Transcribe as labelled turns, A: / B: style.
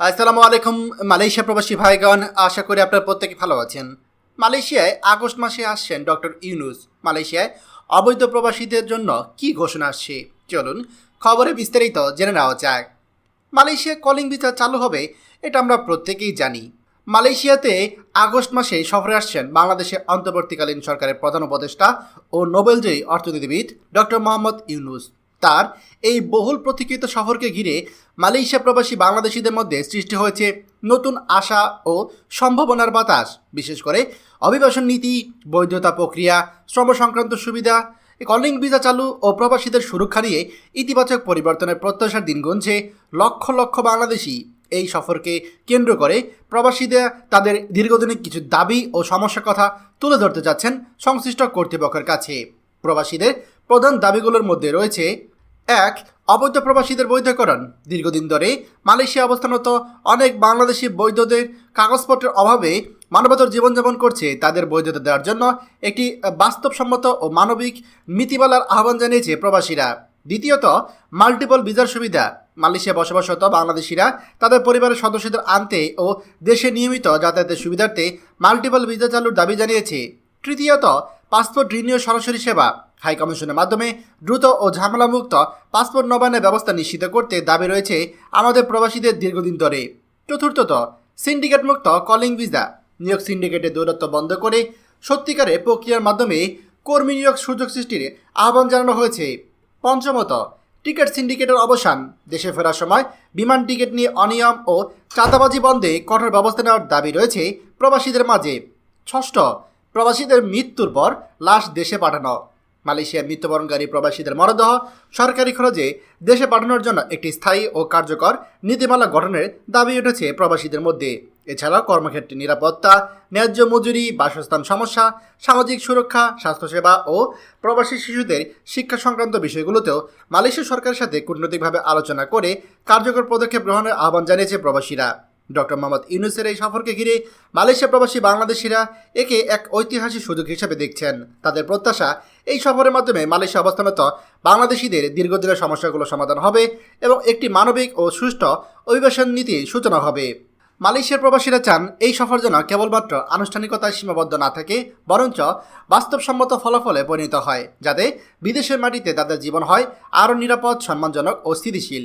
A: আসসালামু আলাইকুম, মালয়েশিয়া প্রবাসী ভাইগণ, আশা করি আপনারা প্রত্যেকে ভালো আছেন। মালয়েশিয়ায় আগস্ট মাসে আসছেন ডক্টর ইউনুস। মালয়েশিয়ায় অবৈধ প্রবাসীদের জন্য কি ঘোষণা আসছে? চলুন খবরে বিস্তারিত জেনে নেওয়া যাক। মালয়েশিয়া কলিং ভিসা চালু হবে, এটা আমরা প্রত্যেকেই জানি। মালয়েশিয়াতে আগস্ট মাসে সফরে আসছেন বাংলাদেশের অন্তর্বর্তীকালীন সরকারের প্রধান উপদেষ্টা ও নোবেলজয়ী অর্থনীতিবিদ ডক্টর মোহাম্মদ ইউনুস। তার এই বহুল প্রতীক্ষিত সফরকে ঘিরে মালয়েশিয়া প্রবাসী বাংলাদেশিদের মধ্যে সৃষ্টি হয়েছে নতুন আশা ও সম্ভাবনার বাতাস। বিশেষ করে অভিবাসন নীতি, বৈধতা প্রক্রিয়া, শ্রম সংক্রান্ত সুবিধা, কলিং ভিসা চালু ও প্রবাসীদের সুরক্ষা নিয়ে ইতিবাচক পরিবর্তনের প্রত্যাশার দিন গুনছে লক্ষ লক্ষ বাংলাদেশি। এই সফরকে কেন্দ্র করে প্রবাসীদের তাদের দীর্ঘদিনের কিছু দাবি ও সমস্যার কথা তুলে ধরতে যাচ্ছেন সংশ্লিষ্ট কর্তৃপক্ষের কাছে। প্রবাসীদের প্রধান দাবিগুলোর মধ্যে রয়েছে এক, অবৈধ প্রবাসীদের বৈধকরণ। দীর্ঘদিন ধরে মালয়েশিয়া অবস্থানত অনেক বাংলাদেশি বৈধদের কাগজপত্রের অভাবে মানবতর জীবনযাপন করছে। তাদের বৈধতা দেওয়ার জন্য একটি বাস্তবসম্মত ও মানবিক নীতিমালার আহ্বান জানিয়েছে প্রবাসীরা। দ্বিতীয়ত মাল্টিপল ভিসার সুবিধা। মালয়েশিয়া বসবাসরত বাংলাদেশিরা তাদের পরিবারের সদস্যদের আনতে ও দেশে নিয়মিত যাতায়াতের সুবিধার্থে মাল্টিপল ভিসা চালুর দাবি জানিয়েছে। তৃতীয়ত পাসপোর্ট রিনিউ সরাসরি সেবা। হাই কমিশনের মাধ্যমে দ্রুত ও ঝামেলামুক্ত পাসপোর্ট নবায়নের ব্যবস্থা নিশ্চিত করতে দাবি রয়েছে আমাদের প্রবাসীদের দীর্ঘদিন ধরে। চতুর্থত সিন্ডিকেট মুক্ত কলিং ভিসা। নিয়োগ সিন্ডিকেটের দৌরত্ব বন্ধ করে সত্যিকারের প্রক্রিয়ার মাধ্যমে কর্মী নিয়োগ সুযোগ সৃষ্টির আহ্বান জানানো হয়েছে। পঞ্চমত, টিকিট সিন্ডিকেটের অবসান। দেশে ফেরার সময় বিমান টিকিট নিয়ে অনিয়ম ও চাঁদাবাজি বন্ধে কঠোর ব্যবস্থা নেওয়ার দাবি রয়েছে প্রবাসীদের মাঝে। ষষ্ঠ, প্রবাসীদের মৃত্যুর পর লাশ দেশে পাঠানো। মালয়েশিয়ায় মৃত্যুবরণকারী প্রবাসীদের মরদেহ সরকারি খরচে দেশে পাঠানোর জন্য একটি স্থায়ী ও কার্যকর নীতিমালা গঠনের দাবি উঠেছে প্রবাসীদের মধ্যে। এছাড়া কর্মক্ষেত্রে নিরাপত্তা, ন্যায্য মজুরি, বাসস্থান সমস্যা, সামাজিক সুরক্ষা, স্বাস্থ্যসেবা ও প্রবাসী শিশুদের শিক্ষা সংক্রান্ত বিষয়গুলোতেও মালয়েশিয়া সরকারের সাথে কূটনৈতিকভাবে আলোচনা করে কার্যকর পদক্ষেপ গ্রহণের আহ্বান জানিয়েছে প্রবাসীরা। ডক্টর মোহাম্মদ ইউনুসের এই সফরকে ঘিরে মালয়েশিয়া প্রবাসী বাংলাদেশিরা একে এক ঐতিহাসিক সুযোগ হিসেবে দেখছেন। তাদের প্রত্যাশা, এই সফরের মাধ্যমে মালয়েশিয়া অবস্থানত বাংলাদেশিদের দীর্ঘদিনের সমস্যাগুলো সমাধান হবে এবং একটি মানবিক ও সুষ্ঠু অভিবাসন নীতির সূচনা হবে। মালয়েশিয়ার প্রবাসীরা চান এই সফর যেন কেবলমাত্র আনুষ্ঠানিকতায় সীমাবদ্ধ না থাকে, বরঞ্চ বাস্তবসম্মত ফলাফলে পরিণত হয়, যাতে বিদেশের মাটিতে তাদের জীবন হয় আরও নিরাপদ, সম্মানজনক ও স্থিতিশীল।